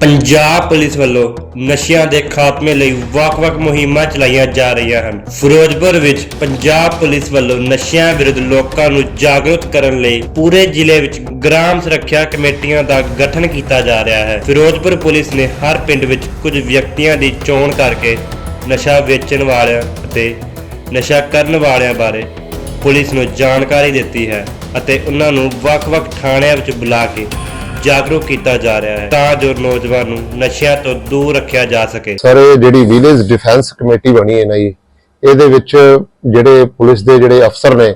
Punjab police ਵੱਲੋਂ ਨਸ਼ਿਆਂ ਦੇ ਖਾਤਮੇ ਲਈ ਵੱਖ-ਵੱਖ ਮੁਹਿੰਮਾਂ ਚਲਾਈਆਂ ਜਾ ਰਹੀਆਂ ਹਨ। ਫਿਰੋਜ਼ਪੁਰ ਵਿੱਚ ਪੰਜਾਬ ਪੁਲਿਸ ਵੱਲੋਂ ਨਸ਼ਿਆਂ ਵਿਰੁੱਧ ਲੋਕਾਂ ਨੂੰ ਜਾਗਰੂਕ ਕਰਨ ਲਈ ਪੂਰੇ ਜ਼ਿਲ੍ਹੇ ਵਿੱਚ ਗ੍ਰਾਮ ਸੁਰੱਖਿਆ ਕਮੇਟੀਆਂ ਦਾ ਗਠਨ ਕੀਤਾ ਜਾ ਰਿਹਾ ਹੈ। ਫਿਰੋਜ਼ਪੁਰ ਪੁਲਿਸ ਨੇ ਹਰ ਪਿੰਡ ਵਿੱਚ ਕੁਝ ਵਿਅਕਤੀਆਂ ਦੀ ਚੋਣ ਕਰਕੇ ਨਸ਼ਾ ਵੇਚਣ ਵਾਲਿਆਂ ਅਤੇ ਨਸ਼ਾ ਕਰਨ ਵਾਲਿਆਂ ਬਾਰੇ ਪੁਲਿਸ ਨੂੰ ਜਾਣਕਾਰੀ ਦਿੱਤੀ ਹੈ ਅਤੇ ਉਹਨਾਂ ਨੂੰ ਵੱਖ-ਵੱਖ ਥਾਣਿਆਂ ਵਿੱਚ ਬੁਲਾ ਕੇ ਜਾਗਰੂਕ ਕੀਤਾ ਜਾ ਰਿਹਾ ਹੈ ਤਾਂ ਜੋ ਨੌਜਵਾਨ ਨੂੰ ਨਸ਼ਿਆਂ ਤੋਂ ਦੂਰ ਰੱਖਿਆ ਜਾ ਸਕੇ। ਸਰ, ਇਹ ਜਿਹੜੀ ਵਿਲੇਜ ਡਿਫੈਂਸ ਕਮੇਟੀ ਬਣੀ ਹੈ ਨਾ ਜੀ, ਇਹਦੇ ਵਿੱਚ ਜਿਹੜੇ ਪੁਲਿਸ ਦੇ ਜਿਹੜੇ ਅਫਸਰ ਨੇ,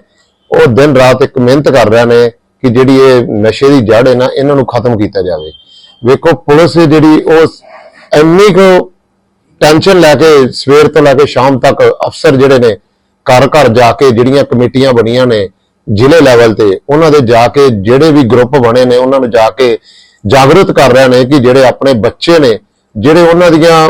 ਉਹ ਦਿਨ ਰਾਤ ਇੱਕ ਮਿਹਨਤ ਕਰ ਰਹੇ ਨੇ ਕਿ ਜਿਹੜੀ ਇਹ ਨਸ਼ੇ ਦੀ ਜੜ ਹੈ ਨਾ, ਇਹਨਾਂ ਨੂੰ ਖਤਮ ਕੀਤਾ ਜਾਵੇ। ਵੇਖੋ, ਪੁਲਿਸ ਜਿਹੜੀ ਉਹ ਇੰਨੀ ਕੁ ਟੈਨਸ਼ਨ ਲੈ ਕੇ ਸਵੇਰ ਤੋਂ ਲੈ ਕੇ ਸ਼ਾਮ ਤੱਕ ਅਫਸਰ ਜਿਹੜੇ ਨੇ ਘਰ ਘਰ ਜਾ ਕੇ ਜਿਹੜੀਆਂ ਕਮੇਟੀਆਂ ਬਣੀਆਂ ਨੇ ਜ਼ਿਲ੍ਹੇ ਲੈਵਲ ਤੇ ਉਹਨਾਂ ਦੇ ਜਾ ਕੇ ਜਿਹੜੇ ਵੀ ਗਰੁੱਪ ਬਣੇ ਨੇ, ਉਹਨਾਂ ਨੂੰ ਜਾ ਕੇ ਜਾਗਰੂਕ ਕਰ ਰਹੇ ਨੇ ਕਿ ਜਿਹੜੇ ਆਪਣੇ ਬੱਚੇ ਨੇ, ਜਿਹੜੇ ਉਹਨਾਂ ਦੀਆਂ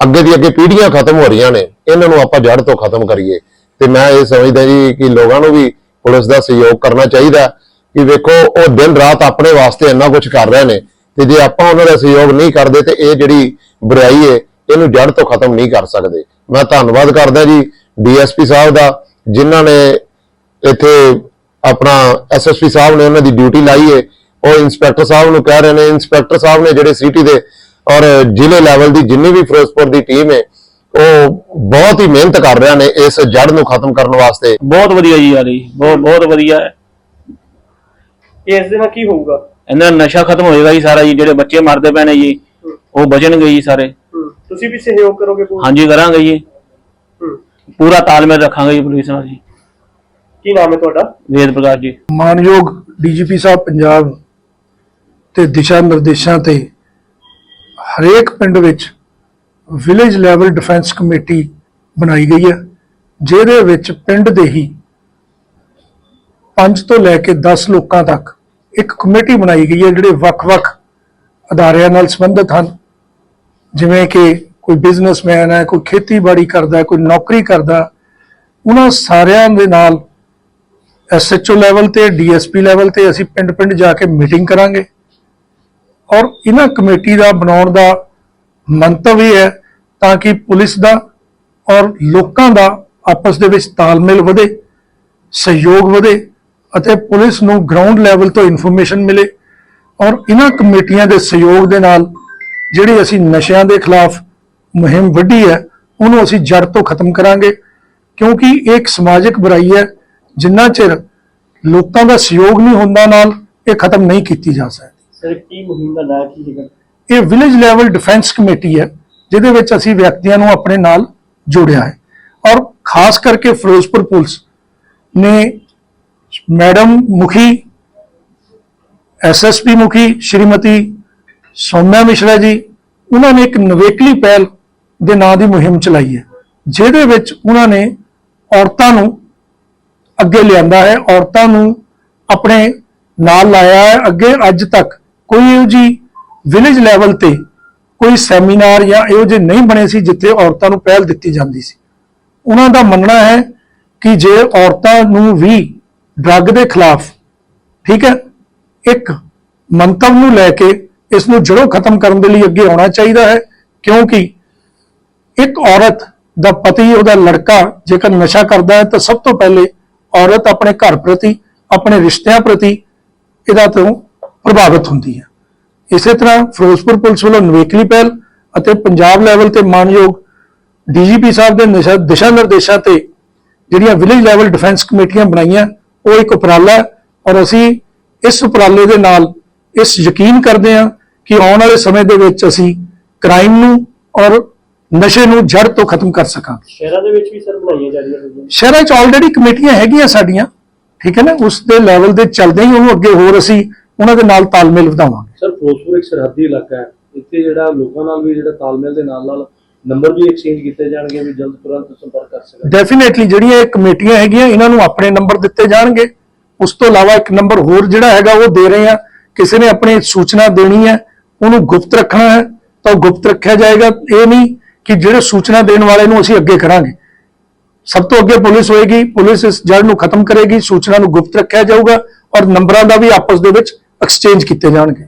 ਅੱਗੇ ਦੀ ਅੱਗੇ ਪੀੜ੍ਹੀਆਂ ਖਤਮ ਹੋ ਰਹੀਆਂ ਨੇ, ਇਹਨਾਂ ਨੂੰ ਆਪਾਂ ਜੜ ਤੋਂ ਖਤਮ ਕਰੀਏ। ਤੇ ਮੈਂ ਇਹ ਸਮਝਦਾ ਜੀ ਕਿ ਲੋਕਾਂ ਨੂੰ ਵੀ ਪੁਲਿਸ ਦਾ ਸਹਿਯੋਗ ਕਰਨਾ ਚਾਹੀਦਾ ਕਿ ਵੇਖੋ, ਉਹ ਦਿਨ ਰਾਤ ਆਪਣੇ ਵਾਸਤੇ ਇੰਨਾ ਕੁਝ ਕਰ ਰਹੇ ਨੇ ਤੇ ਜੇ ਆਪਾਂ ਉਹਨਾਂ ਦਾ ਸਹਿਯੋਗ ਨਹੀਂ ਕਰਦੇ ਤੇ ਇਹ ਜਿਹੜੀ ਬੁਰਾਈ ਹੈ ਇਹਨੂੰ ਜੜ ਤੋਂ ਖਤਮ ਨਹੀਂ ਕਰ ਸਕਦੇ। ਮੈਂ ਧੰਨਵਾਦ ਕਰਦਾ ਜੀ ਡੀਐਸਪੀ ਸਾਹਿਬ ਦਾ, ਜਿਨ੍ਹਾਂ ਨੇ ਇੱਥੇ ਆਪਣਾ ਐਸਐਸਪੀ ਸਾਹਿਬ ਨੇ ਉਹਨਾਂ ਦੀ ਡਿਊਟੀ ਲਾਈ ਹੈ ਉਹ ਇੰਸਪੈਕਟਰ ਸਾਹਿਬ ਨੂੰ ਕਹਿ ਰਹੇ ਨੇ ਇੰਸਪੈਕਟਰ ਸਾਹਿਬ ਨੇ ਜਿਹੜੇ ਸਿਟੀ ਦੇ ਔਰ ਜ਼ਿਲ੍ਹੇ ਲੈਵਲ ਦੀ ਜਿੰਨੀ ਵੀ ਫਿਰੋਜ਼ਪੁਰ ਦੀ ਟੀਮ ਹੈ ਉਹ ਬਹੁਤ ਹੀ ਮਿਹਨਤ ਕਰ ਰਹੇ ਨੇ ਇਸ ਜੜ ਨੂੰ ਖਤਮ ਕਰਨ ਵਾਸਤੇ। ਬਹੁਤ ਵਧੀਆ ਜੀ ਯਾਰ ਬਹੁਤ ਬਹੁਤ ਵਧੀਆ। ਹੈ ਇਸ ਦੇ ਨਾਲ ਕੀ ਹੋਊਗਾ? ਇਹਨਾਂ ਦਾ ਨਸ਼ਾ ਖਤਮ ਹੋਏਗਾ ਜੀ ਸਾਰਾ ਜੀ ਜਿਹੜੇ ਬੱਚੇ ਮਰਦੇ ਪਏ ਨੇ ਜੀ ਉਹ ਬਚਣਗੇ ਜੀ ਸਾਰੇ। ਤੁਸੀਂ ਵੀ ਸਹਿਯੋਗ ਕਰੋਗੇ ਪੂਰਾ? ਹਾਂਜੀ ਕਰਾਂਗੇ ਜੀ। ਪੂਰਾ ਤਾਲਮੇਲ ਰੱਖਾਂਗੇ ਜੀ ਪੁਲਿਸ ਨਾਲ ਜੀ। ਕੀ ਨਾਮ ਹੈ ਤੁਹਾਡਾ? ਵੇਦ ਪ੍ਰਕਾਸ਼ ਜੀ। ਮਾਨਯੋਗ ਡੀਜੀਪੀ ਸਾਹਿਬ ਪੰਜਾਬ ਤੇ ਦਿਸ਼ਾ ਨਿਰਦੇਸ਼ਾਂ ਤੇ ਹਰੇਕ ਪਿੰਡ ਵਿੱਚ ਵਿਲੇਜ ਲੈਵਲ ਡਿਫੈਂਸ ਕਮੇਟੀ ਬਣਾਈ ਗਈ ਹੈ ਜਿਹਦੇ ਵਿੱਚ ਪਿੰਡ ਦੇ ਹੀ 5 ਤੋਂ ਲੈ ਕੇ 10 ਲੋਕਾਂ ਤੱਕ ਇੱਕ ਕਮੇਟੀ ਬਣਾਈ ਗਈ ਹੈ ਜਿਹੜੇ ਵੱਖ-ਵੱਖ ਅਦਾਰਿਆਂ ਨਾਲ ਸੰਬੰਧਿਤ ਹਨ। ਜਿਵੇਂ ਕਿ ਕੋਈ ਬਿਜ਼ਨਸਮੈਨ ਹੈ ਕੋਈ ਖੇਤੀਬਾੜੀ ਕਰਦਾ ਹੈ ਕੋਈ ਨੌਕਰੀ ਕਰਦਾ ਉਹਨਾਂ ਸਾਰਿਆਂ ਦੇ ਨਾਲ ਐਸਐਚਓ ਲੈਵਲ ਤੇ ਡੀਐਸਪੀ ਲੈਵਲ ਤੇ ਅਸੀਂ ਪਿੰਡ-ਪਿੰਡ ਜਾ ਕੇ ਮੀਟਿੰਗ ਕਰਾਂਗੇ। ਔਰ ਇਹਨਾਂ ਕਮੇਟੀ ਦਾ ਬਣਾਉਣ ਦਾ ਮੰਤਵ ਇਹ ਹੈ ਤਾਂ ਕਿ ਪੁਲਿਸ ਦਾ ਔਰ ਲੋਕਾਂ ਦਾ ਆਪਸ ਦੇ ਵਿੱਚ ਤਾਲਮੇਲ ਵਧੇ, ਸਹਿਯੋਗ ਵਧੇ ਅਤੇ ਪੁਲਿਸ ਨੂੰ ਗਰਾਊਂਡ ਲੈਵਲ ਤੋਂ ਇਨਫੋਰਮੇਸ਼ਨ ਮਿਲੇ। ਔਰ ਇਹਨਾਂ ਕਮੇਟੀਆਂ ਦੇ ਸਹਿਯੋਗ ਦੇ ਨਾਲ ਜਿਹੜੀ ਅਸੀਂ ਨਸ਼ਿਆਂ ਦੇ ਖਿਲਾਫ ਮੁਹਿੰਮ ਵੱਢੀ ਹੈ, ਉਹਨੂੰ ਅਸੀਂ ਜੜ ਤੋਂ ਖਤਮ ਕਰਾਂਗੇ। ਕਿਉਂਕਿ ਇਹ ਇੱਕ ਸਮਾਜਿਕ ਬੁਰਾਈ ਹੈ ਜਿੰਨਾ ਚਿਰ ਲੋਕਾਂ ਦਾ ਸਹਿਯੋਗ ਨਹੀਂ ਹੁੰਦਾ ਨਾਲ ਇਹ ਖਤਮ ਨਹੀਂ ਕੀਤੀ ਜਾ ਸਕਦੀ। ਸਰ ਕੀ ਮੁਹਿੰਮ ਦਾ ਨਾਂ ਕੀ ਹੈਗਾ ਇਹ ਵਿਲੇਜ ਲੈਵਲ ਡਿਫੈਂਸ ਕਮੇਟੀ ਹੈ ਜਿਹਦੇ ਵਿੱਚ ਅਸੀਂ ਵਿਅਕਤੀਆਂ ਨੂੰ ਆਪਣੇ ਨਾਲ ਜੋੜਿਆ ਹੈ। ਔਰ ਖਾਸ ਕਰਕੇ ਫਿਰੋਜ਼ਪੁਰ ਪੁਲਿਸ ਨੇ ਮੈਡਮ ਮੁਖੀ ਐਸਐਸਪੀ ਮੁਖੀ ਸ਼੍ਰੀਮਤੀ ਸੌਮਿਆ ਮਿਸ਼ਰਾ ਜੀ ਉਹਨਾਂ ਨੇ ਇੱਕ ਨਵੇਕਲੀ ਪਹਿਲ ਦੇ ਨਾਂ ਦੀ ਮੁਹਿੰਮ ਚਲਾਈ ਹੈ ਜਿਹਦੇ ਵਿੱਚ ਉਹਨਾਂ ਨੇ ਔਰਤਾਂ ਨੂੰ ਅੱਗੇ ਲਿਆਂਦਾ ਹੈ। ਔਰਤਾਂ ਨੂੰ ਆਪਣੇ ਨਾਲ ਲਾਇਆ ਹੈ। ਅੱਗੇ ਅੱਜ ਤੱਕ ਕੋਈ ਇਹੋ ਜੀ ਵਿਲੇਜ ਲੈਵਲ ਤੇ ਕੋਈ ਸੈਮੀਨਾਰ ਜਾਂ ਇਹੋ ਜਿਹੇ ਨਹੀਂ ਬਣੇ ਸੀ ਜਿੱਥੇ ਔਰਤਾਂ ਨੂੰ ਪਹਿਲ ਦਿੱਤੀ ਜਾਂਦੀ ਸੀ। ਉਹਨਾਂ ਦਾ ਮੰਨਣਾ ਹੈ ਕਿ ਜੇ ਔਰਤਾਂ ਨੂੰ ਵੀ ਡਰੱਗ ਦੇ ਖਿਲਾਫ, ਠੀਕ ਹੈ, ਇੱਕ ਮੰਤਵ ਨੂੰ ਲੈ ਕੇ ਇਸ ਨੂੰ ਜੜੋਂ ਖਤਮ ਕਰਨ ਦੇ ਲਈ ਅੱਗੇ ਆਉਣਾ ਚਾਹੀਦਾ ਹੈ, ਕਿਉਂਕਿ ਇੱਕ ਔਰਤ ਦਾ ਪਤੀ, ਉਹਦਾ ਲੜਕਾ ਜੇਕਰ ਨਸ਼ਾ ਕਰਦਾ ਹੈ ਤਾਂ ਸਭ ਤੋਂ ਪਹਿਲੇ ਔਰਤ ਆਪਣੇ ਘਰ ਪ੍ਰਤੀ, ਆਪਣੇ ਰਿਸ਼ਤਿਆਂ ਪ੍ਰਤੀ ਇਹਦਾ ਤੋਂ ਪ੍ਰਭਾਵਿਤ ਹੁੰਦੀ ਹੈ। ਇਸੇ ਤਰ੍ਹਾਂ ਫਿਰੋਜ਼ਪੁਰ ਪੁਲਿਸ ਵੱਲੋਂ ਨਵੇਕਲੀ ਪਹਿਲ ਅਤੇ ਪੰਜਾਬ ਲੈਵਲ ਤੇ ਮਾਨਯੋਗ ਡੀਜੀਪੀ ਸਾਹਿਬ ਦੇ ਨਿਸ਼ਾ- ਦਿਸ਼ਾ ਨਿਰਦੇਸ਼ਾਂ ਤੇ ਜਿਹੜੀਆਂ ਵਿਲੇਜ ਲੈਵਲ ਡਿਫੈਂਸ ਕਮੇਟੀਆਂ ਬਣਾਈਆਂ, ਉਹ ਇੱਕ ਉਪਰਾਲਾ ਹੈ ਔਰ ਅਸੀਂ ਇਸ ਉਪਰਾਲੇ ਦੇ ਨਾਲ ਇਸ ਯਕੀਨ ਕਰਦੇ ਹਾਂ ਕਿ ਆਉਣ ਵਾਲੇ ਸਮੇਂ ਦੇ ਵਿੱਚ ਅਸੀਂ ਕ੍ਰਾਈਮ ਨੂੰ ਔਰ ਨਸ਼ੇ ਨੂੰ ਜੜ ਤੋਂ ਖਤਮ ਕਰ ਸਕਾਂਗੇ ਸ਼ਹਿਰਾਂ ਦੇ ਵਿੱਚ ਵੀ ਸਰ ਬਣਾਈਆਂ ਜਾ ਰਹੀਆਂ ਹੋਈਆਂ। ਸ਼ਹਿਰਾਂ 'ਚ ਆਲਰੇਡੀ ਕਮੇਟੀਆਂ ਹੈਗੀਆਂ ਸਾਡੀਆਂ ਠੀਕ ਹੈ ਨਾ? ਉਸ ਦੇ ਲੈਵਲ ਦੇ ਚੱਲਦੇ ਹੀ ਉਹਨੂੰ ਅੱਗੇ ਹੋਰ ਅਸੀਂ ਉਹਨਾਂ ਦੇ ਨਾਲ ਤਾਲਮੇਲ ਵਧਾਵਾਂਗੇ। ਸਰ ਫਿਰੋਜ਼ਪੁਰ ਇੱਕ ਸਰਹੱਦੀ ਇਲਾਕਾ ਹੈ। ਇੱਥੇ ਜਿਹੜਾ ਲੋਕਾਂ ਨਾਲ ਵੀ ਜਿਹੜਾ ਤਾਲਮੇਲ ਦੇ ਨਾਲ ਨਾਲ ਨੰਬਰ ਵੀ ਐਕਸਚੇਂਜ ਕੀਤੇ ਜਾਣਗੇ ਵੀ ਜਲਦ ਤੁਰੰਤ ਸੰਪਰਕ ਕਰ ਸਕਣ। ਡੈਫੀਨੇਟਲੀ ਜਿਹੜੀਆਂ ਇਹ ਕਮੇਟੀਆਂ ਹੈਗੀਆਂ ਇਹਨਾਂ ਨੂੰ ਆਪਣੇ ਨੰਬਰ ਦਿੱਤੇ ਜਾਣਗੇ। ਉਸ ਤੋਂ ਇਲਾਵਾ ਇੱਕ ਨੰਬਰ ਹੋਰ ਜਿਹੜਾ ਹੈਗਾ ਉਹ ਦੇ ਰਹੇ ਆ ਕਿਸੇ ਨੇ ਆਪਣੀ ਸੂਚਨਾ ਦੇਣੀ ਹੈ ਉਹਨੂੰ ਗੁਪਤ ਰੱਖਣਾ ਹੈ ਤਾਂ ਉਹ ਗੁਪਤ ਰੱਖਿਆ ਜਾਏਗਾ। ਇਹ ਨਹੀਂ ਕਿ ਜਿਹੜੇ ਸੂਚਨਾ ਦੇਣ ਵਾਲੇ ਨੂੰ ਅਸੀਂ ਅੱਗੇ ਕਰਾਂਗੇ। ਸਭ ਤੋਂ ਅੱਗੇ ਪੁਲਿਸ ਹੋਏਗੀ, ਪੁਲਿਸ ਇਸ ਜੜ ਨੂੰ ਖਤਮ ਕਰੇਗੀ, ਸੂਚਨਾ ਨੂੰ ਗੁਪਤ ਰੱਖਿਆ ਜਾਊਗਾ ਔਰ ਨੰਬਰਾਂ ਦਾ ਵੀ ਆਪਸ ਦੇ ਵਿੱਚ ਐਕਸਚੇਂਜ ਕੀਤੇ ਜਾਣਗੇ।